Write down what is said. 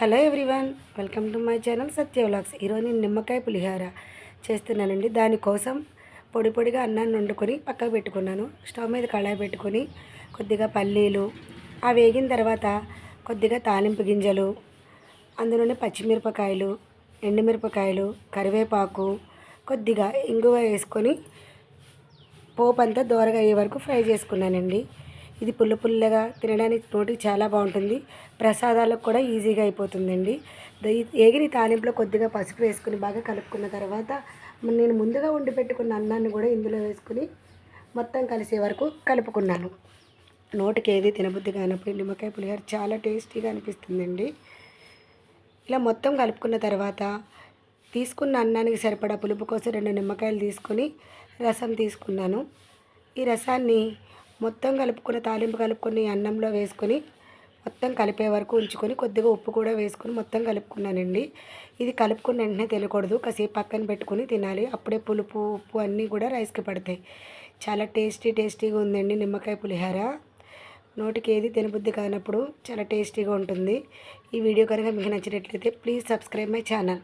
Hello everyone welcome to my channel Satya vlogs. ఈరోజు నేను నిమ్మకాయ పులిహార చేస్తున్నానండి. దానికోసం పొడి పొడిగా అన్నాన్ని వండుకొని పక్కకు పెట్టుకున్నాను. స్టవ్ మీద కళాయి పెట్టుకొని కొద్దిగా పల్లీలు ఆ వేగిన తర్వాత కొద్దిగా తాలింపు గింజలు అందులోనే పచ్చిమిరపకాయలు ఎండుమిరపకాయలు కరివేపాకు కొద్దిగా ఇంగువ వేసుకొని పోపు అంతా దోరగా అయ్యే వరకు ఫ్రై చేసుకున్నానండి. ఇది పుల్ల పుల్లగా తినడానికి నోటికి చాలా బాగుంటుంది. ప్రసాదాలకు కూడా ఈజీగా అయిపోతుందండి. ద- ఏగిరి తాలింపులో కొద్దిగా పసుపు వేసుకుని బాగా కలుపుకున్న తర్వాత నేను ముందుగా వండి పెట్టుకున్న అన్నాన్ని కూడా ఇందులో వేసుకుని మొత్తం కలిసే వరకు కలుపుకున్నాను. నోటికి ఏది తినబుద్ధి కానప్పుడు నిమ్మకాయ పులిహోర చాలా టేస్టీగా అనిపిస్తుందండి. ఇలా మొత్తం కలుపుకున్న తర్వాత తీసుకున్న అన్నానికి సరిపడా పులుపు కోసం రెండు నిమ్మకాయలు తీసుకొని రసం తీసుకున్నాను. ఈ రసాన్ని మొత్తం కలుపుకున్న తాలింపు కలుపుకొని అన్నంలో వేసుకొని మొత్తం కలిపే వరకు ఉంచుకొని కొద్దిగా ఉప్పు కూడా వేసుకొని మొత్తం కలుపుకున్నానండి. ఇది కలుపుకున్న వెంటనే తినకూడదు. కాసేపు పక్కన పెట్టుకుని తినాలి. అప్పుడే పులుపు ఉప్పు అన్నీ కూడా రైస్కి పడతాయి. చాలా టేస్టీ టేస్టీగా ఉందండి నిమ్మకాయ పులిహోర. నోటికి ఏది తినబుద్ధి కానప్పుడు చాలా టేస్టీగా ఉంటుంది. ఈ వీడియో కనుక మీకు నచ్చినట్లయితే ప్లీజ్ సబ్స్క్రైబ్ మై ఛానల్.